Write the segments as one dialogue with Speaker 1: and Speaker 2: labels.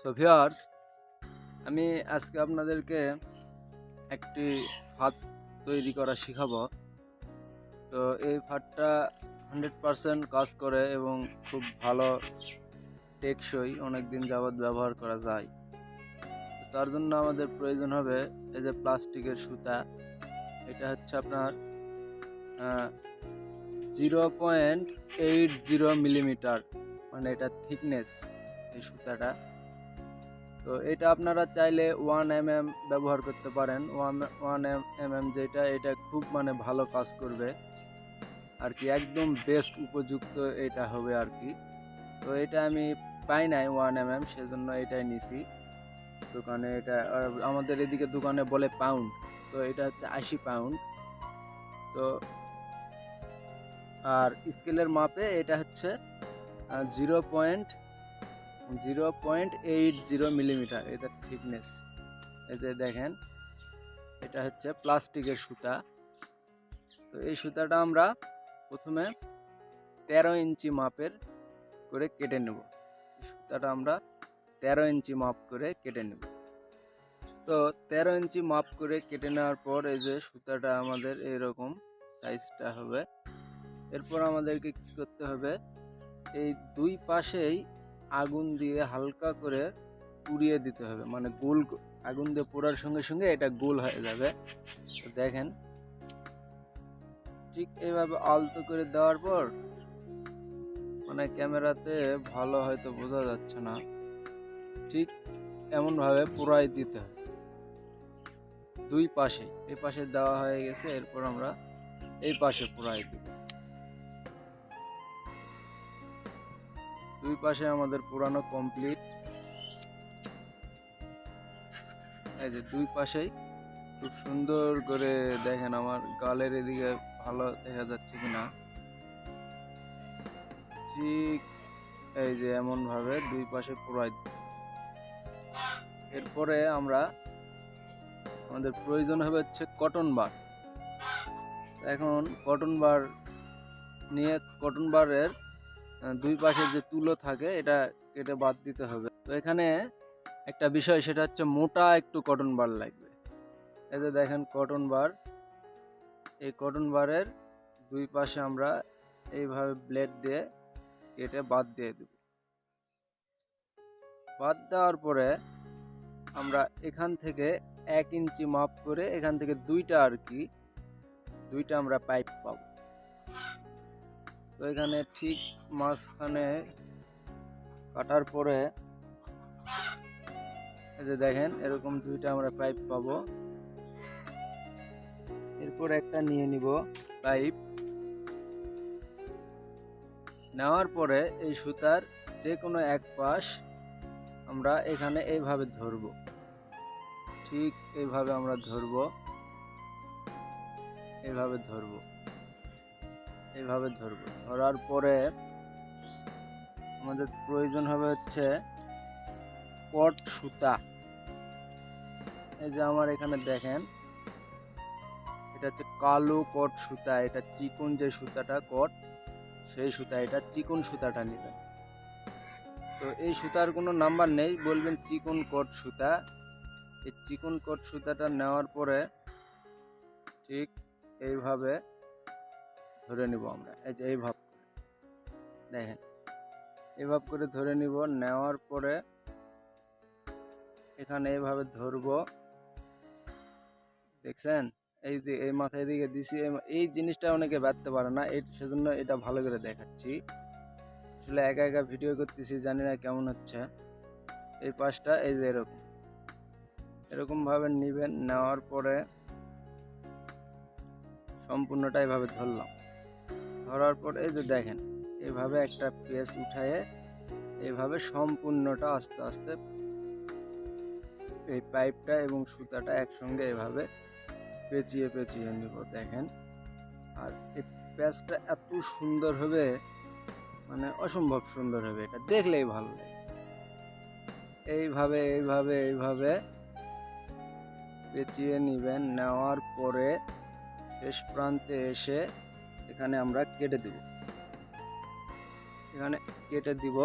Speaker 1: So viewers আমি আজকে আপনাদেরকে একটি ফাঁদ তৈরি করা শেখাবো। তো এই ফাঁদটা হান্ড্রেড পারসেন্ট কাজ করে এবং খুব ভালো টেকসই অনেক দিন যাবৎ ব্যবহার করা যায়। তার জন্য আমাদের প্রয়োজন হবে এই যে প্লাস্টিকের সুতা। এটা হচ্ছে আপনার zero point eight zero millimetre মানে এটা থিকনেস এই সুতাটা। তো এটা আপনারা চাইলে ওয়ান এম এম ব্যবহার করতে পারেন। ওয়ান ওয়ান এম এম যেটা, এটা খুব মানে ভালো কাজ করবে। আর কি, একদম বেস্ট উপযুক্ত এটা হবে আর কি। তো এটা আমি পাই নাই ওয়ান এম এম সেজন্য এটাই নিছি। দোকানে এটা আমাদের এদিকে দোকানে বলে পাউন্ড তো এটা হচ্ছে আশি পাউন্ড তো আর স্কেলের মাপে এটা হচ্ছে zero point zero point eight zero millimetre, এটা থিকনেস এই যে দেখেন, এটা হচ্ছে প্লাস্টিকের সুতা। তো এই সুতাটা আমরা প্রথমে তেরো ইঞ্চি মাপের করে কেটে নেব। সুতাটা আমরা তেরো ইঞ্চি মাপ করে কেটে নেব। তো তেরো ইঞ্চি মাপ করে কেটে নেওয়ার পর এই যে সুতাটা আমাদের এরকম সাইজটা হবে। এরপর আমাদেরকে কি করতে হবে? এই দুই পাশেই আগুন দিয়ে হালকা করে পুড়িয়ে দিতে হবে। মানে গোল আগুন দিয়ে পোড়ার সঙ্গে সঙ্গে এটা গোল হয়ে যাবে। তো দেখেন। ঠিক এইভাবে আলতো করে দেওয়ার পর মানে ক্যামেরাতে ভালো হয়তো বোঝা যাচ্ছে না। ঠিক এমনভাবে পোড়াই দিতে হয়। দুই পাশে এই পাশে দেওয়া হয়ে গেছে, এরপর আমরা এই পাশে পোড়াই দিব দুই পাশে আমাদের পুরানো কমপ্লিট এই যে দুই পাশেই খুব সুন্দর করে দেখেন আমার গালের এদিকে ভালো দেখা যাচ্ছে কিনা। ঠিক এই যে এমন ভাবে দুই পাশে পুরাই। এরপরে আমরা আমাদের প্রয়োজন হবে হচ্ছে কটন বার এখন কটন বার নিয়ে কটন বারের দুই পাশে যে তুলো থাকে, এটা কেটে বাদ দিতে হবে। তো এখানে একটা বিষয়, সেটা হচ্ছে মোটা একটু কটন বার লাগবে। এই যে দেখেন কটন বার। এই কটন বারের দুই পাশে আমরা এইভাবে ব্লেড দিয়ে কেটে বাদ দিয়ে দেব। বাদ দেওয়ার পরে আমরা এখান থেকে এক ইঞ্চি মাপ করে এখান থেকে দুইটা আর কি, দুইটা আমরা পাইপ পাবো। তো এখানে ঠিক মাঝখানে কাটার পরে এই যে দেখেন, এরকম দুইটা আমরা পাইপ পাবো। এরপর একটা নিয়ে নিব পাইপ। নেওয়ার পরে এই সুতার যে কোনো এক পাশ আমরা এখানে এইভাবে ধরব। ঠিক এইভাবে আমরা ধরব। এইভাবে ধরবো। এইভাবে ধরবো। ধরার পরে আমাদের প্রয়োজন হবে হচ্ছে কট সুতা। এই যে আমার এখানে দেখেন, এটা হচ্ছে কালো কট সুতা, এটা চিকন যে সুতাটা কট, সেই সুতা, এটা চিকন সুতাটা নেবেন। তো এই সুতার কোনো নাম্বার নেই, বলবেন চিকন কট সুতা। এই চিকন কট সুতাটা নেওয়ার পরে ঠিক এইভাবে ধরে নিব আমরা। এই যে এই ভাব করে। দেখেন এইভাব করে ধরে নিব। নেওয়ার পরে এখানে এইভাবে ধরবো। দেখছেন? এই এই মাথায় দিকে দিছি, এই- জিনিসটা অনেকে বাঁধতে পারে না। এই সেজন্য এটা ভালো করে দেখাচ্ছি। আসলে একা একা ভিডিও করতেছি, জানি না কেমন হচ্ছে। এই পাশটা, এই যে এরকম। এরকম ভাবে নিবেন, নেওয়ার পরে সম্পূর্ণটা এইভাবে ধরলাম। ধরার পর এই যে দেখেন এইভাবে একটা পেস উঠায়ে এইভাবে সম্পূর্ণটা আস্তে আস্তে এই পাইপটা এবং সুতাটা একসঙ্গে এভাবে পেঁচিয়ে পেঁচিয়ে নিব, দেখেন। আর এই প্যাচটা এত সুন্দর হবে মানে অসম্ভব সুন্দর হবে, এটা দেখলেই ভালো লাগে। এইভাবে এইভাবে এইভাবে পেঁচিয়ে নেবেন, নেওয়ার পরে শেষ প্রান্তে এসে এখানে আমরা কেটে দিব। এখানে কেটে দিব।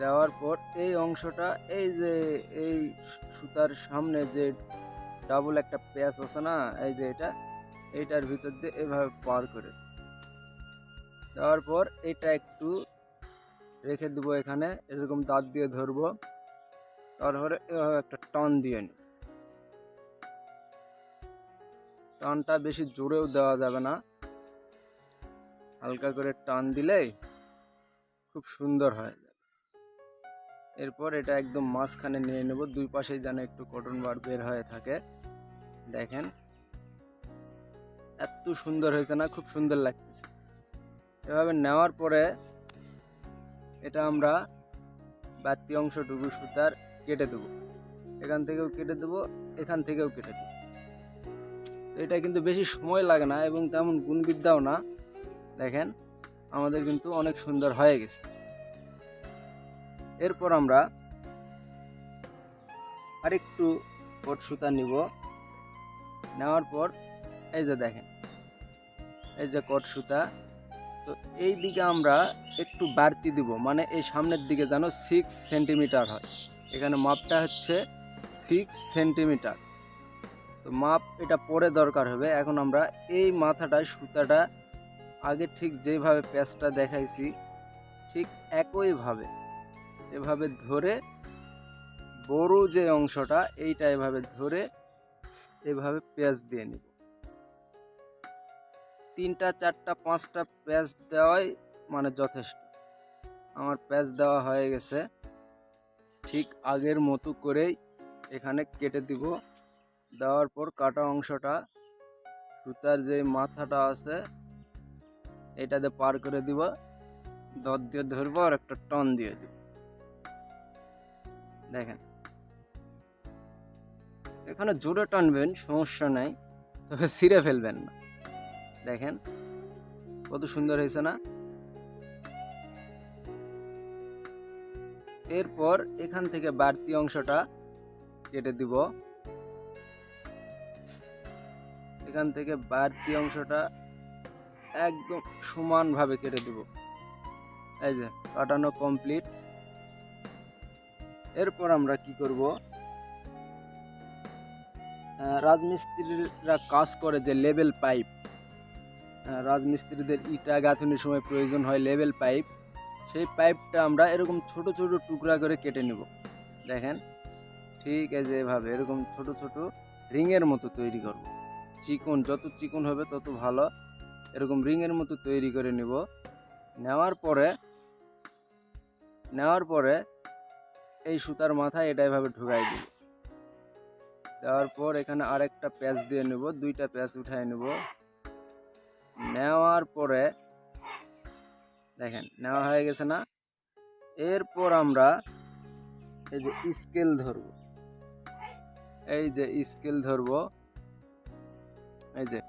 Speaker 1: দেওয়ার পর এই অংশটা, এই যে, এই সুতার সামনে যে ডাবল একটা প্যাচ আছে না, এই যে এটা, এইটার ভিতর দিয়ে এভাবে পার করে। দেওয়ার পর এটা একটু রেখে দেবো এখানে, এরকম দাঁত দিয়ে ধরবো। তারপরে এভাবে একটা টান দিয়ে নিই টানটা বেশি জোরেও দেওয়া যাবে না। হালকা করে টান দিলেই খুব সুন্দর হয়ে যাবে। এরপর এটা একদম মাঝখানে নিয়ে নেব, দুই পাশেই যেন একটু কটন বার বের হয়ে থাকে। দেখেন, এত সুন্দর হয়েছে না, খুব সুন্দর লাগতেছে। এভাবে নেওয়ার পরে এটা আমরা বাড়তি অংশটুকু সুতার কেটে দেবো। এখান থেকেও কেটে দেবো, এখান থেকেও কেটে দেবো। এটা কিন্তু বেশি সময় লাগে না এবং তেমন গুণবিদ্যাও না। দেখেন, আমাদের কিন্তু অনেক সুন্দর হয়ে গেছে। এরপর আমরা আরেকটু কট সুতা নিব। নেওয়ার পর এই যে দেখেন, এই যে কট সুতা। তো এই দিকে আমরা একটু বাড়তি দিব মানে এই সামনের দিকে যেন সিক্স সেন্টিমিটার হয়। এখানে মাপটা হচ্ছে সিক্স সেন্টিমিটার তো মাপ এটা পরে দরকার হবে। এখন আমরা এই মাথাটা সুতাটা আগে ঠিক যেভাবে প্যাচটা দেখাইছি, ঠিক একইভাবে। এভাবে ধরে, বড় যে অংশটা, এইটা এভাবে ধরে এভাবে পেঁয়াজ দিয়ে নিব। তিনটা, চারটা, পাঁচটা পেঁয়াজ দেওয়াই মানে যথেষ্ট। আমার পেঁয়াজ দেওয়া হয়ে গেছে। ঠিক আগের মতো করেই এখানে কেটে দিব। দেওয়ার পর কাটা অংশটা, সুতার যে মাথাটা আছে এটাতে পার করে দিব। দর দিয়ে ধরবো আর একটা টন দিয়ে দিব। দেখেন। এখানে জোরে টানবেন, সমস্যা নাই। তবে ছিঁড়ে ফেলবেন না। দেখেন, কত সুন্দর হয়েছে না? এরপর এখান থেকে বাড়তি অংশটা কেটে দিব। এখান থেকে বাড়তি অংশটা একদম সমানভাবে কেটে দেব। এই যে, কাটানো কমপ্লিট এরপর আমরা কি করব? রাজমিস্ত্রিরা কাজ করে যে লেভেল পাইপ রাজমিস্ত্রিদের ইটা গাঁথনির সময় প্রয়োজন হয় লেভেল পাইপ সেই পাইপটা আমরা এরকম ছোট ছোট টুকরা করে কেটে নেব। দেখেন, ঠিক আছে এভাবে এরকম ছোট ছোট রিংয়ের মতো তৈরি করব। চিকন, যত চিকন হবে তত ভালো। এরকম রিংয়ের মতো তৈরি করে নিব। নেওয়ার পরে নেওয়ার পরে এই সুতার মাথায় এটা এভাবে ঢুকাই দিব। দেওয়ার পর এখানে আরেকটা প্যাচ দিয়ে নেব, দুইটা প্যাচ উঠাই নেব। নেওয়ার পরে, দেখেন, নেওয়া হয়ে গেছে না? এরপর আমরা এই যে স্কেল ধরব। এই যে স্কেল ধরব। এই যে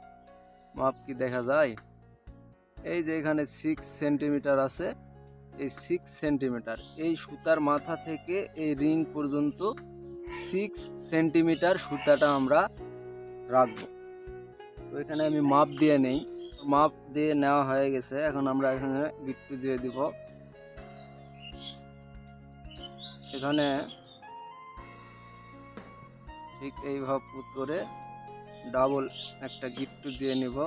Speaker 1: মাপ কি দেখা যায়? এই যে এখানে সিক্স সেন্টিমিটার আছে। এই সিক্স সেন্টিমিটার এই সুতার মাথা থেকে এই রিং পর্যন্ত সিক্স সেন্টিমিটার সুতাটা আমরা রাখব। তো এখানে আমি মাপ দিয়ে নেই। মাপ দিয়ে নেওয়া হয়ে গেছে। এখন আমরা এখানে গিট্টু দিয়ে দিব। এখানে ঠিক এইভাবে করে ডাবল একটা গিট্টু দিয়ে নিব।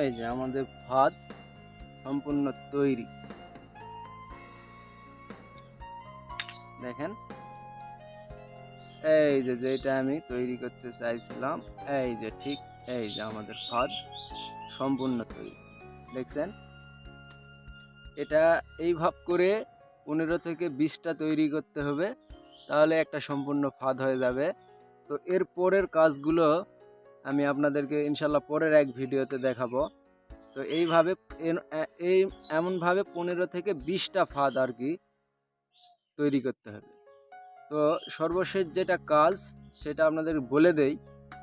Speaker 1: এই যে আমাদের ভাত সম্পূর্ণ তৈরি। দেখেন। এই যে যেটা আমি তৈরি করতে চাইছিলাম, এই যে ঠিক এই যে আমাদের ভাত সম্পূর্ণ তৈরি। দেখছেন? এটা এই ভাব করে পনেরো থেকে বিশটা তৈরি করতে হবে, তাহলে একটা সম্পূর্ণ ফাঁদ হয়ে যাবে। তো এর পরের কাজগুলো আমি আপনাদেরকে ইনশাল্লাহ পরের এক ভিডিওতে দেখাবো। তো এইভাবে এই এমনভাবে পনেরো থেকে বিশটা ফাঁদ আর কি তৈরি করতে হবে। তো সর্বশেষ যেটা কাজ, সেটা আপনাদের বলে দেই,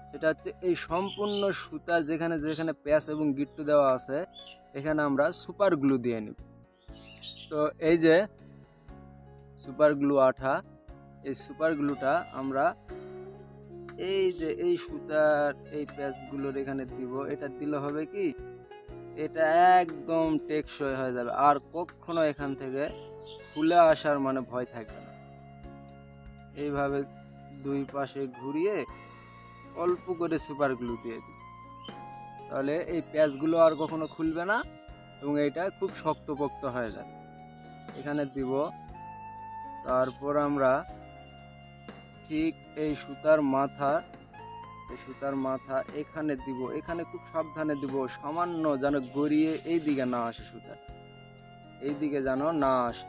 Speaker 1: সেটা হচ্ছে এই সম্পূর্ণ সুতা যেখানে যেখানে প্যাচ এবং গিট্টু দেওয়া আছে, এখানে আমরা সুপার গ্লু দিয়ে নিব। তো এই যে সুপার গ্লু আঠা, এই সুপার গ্লুটা আমরা এই যে এই সুতার এই প্যাচগুলোর এখানে দিব, এটা দিলে হবে কি? এটা একদম টেকসই হয়ে যাবে, আর কখনো এখান থেকে খুলে আসার মানে ভয় থাকবে না। এইভাবে দুই পাশে ঘুরিয়ে অল্প করে সুপার গ্লু দিয়ে দিই। তাহলে এই প্যাচগুলো আর কখনো খুলবে না এবং এটা খুব শক্তপোক্ত হয়ে যাবে। এখানে দিব তারপর আমরা ঠিক এই সুতার মাথা, এই সুতার মাথা এখানে দিব, এখানে খুব সাবধানে দিব, সামান্য যেন গড়িয়ে এই দিকে না আসে সুতা। এই দিকে যেন না আসে।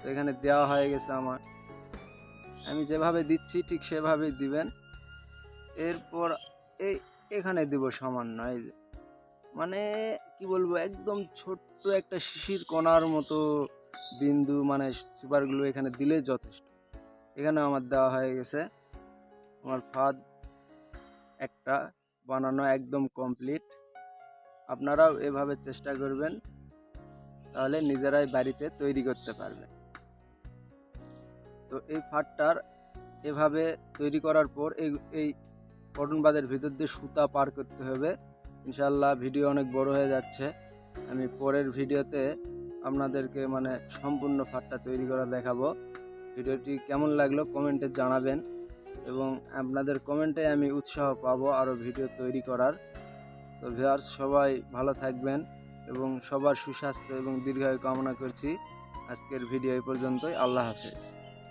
Speaker 1: তো এখানে দেওয়া হয়ে গেছে আমার। আমি যেভাবে দিচ্ছি ঠিক সেভাবেই দিবেন। এরপর এই এখানে দিব সামান্য, এই মানে কি বলব, একদম ছোট্ট একটা শিশির কণার মতো বিন্দু মানে সুপারগুলো এখানে দিলে যথেষ্ট। এখানে আমার দেওয়া হয়ে গেছে। আমার ফাঁদ একটা বানানো একদম কমপ্লিট। আপনারাও এভাবে চেষ্টা করবেন, তাহলে নিজেরাই বাড়িতে তৈরি করতে পারবেন। তো এই ফাটটার এভাবে তৈরি করার পর এই এই কটন বাদের ভিতর দিয়ে সুতা পার করতে হবে। ইনশাল্লাহ ভিডিও অনেক বড় হয়ে যাচ্ছে। আমি পরের ভিডিওতে আপনাদেরকে মানে সম্পূর্ণ ফাটটা তৈরি করা দেখাবো। ভিডিওটি কেমন লাগল কমেন্টে জানাবেন এবং আপনাদের কমেন্টে আমি উৎসাহ পাবো আরও ভিডিও তৈরি করার। তো ভিউয়ার্স, সবাই ভালো থাকবেন এবং সবার সুস্বাস্থ্য এবং দীর্ঘায়ু কামনা করছি। আজকের ভিডিও এই পর্যন্তই। আল্লাহ হাফেজ।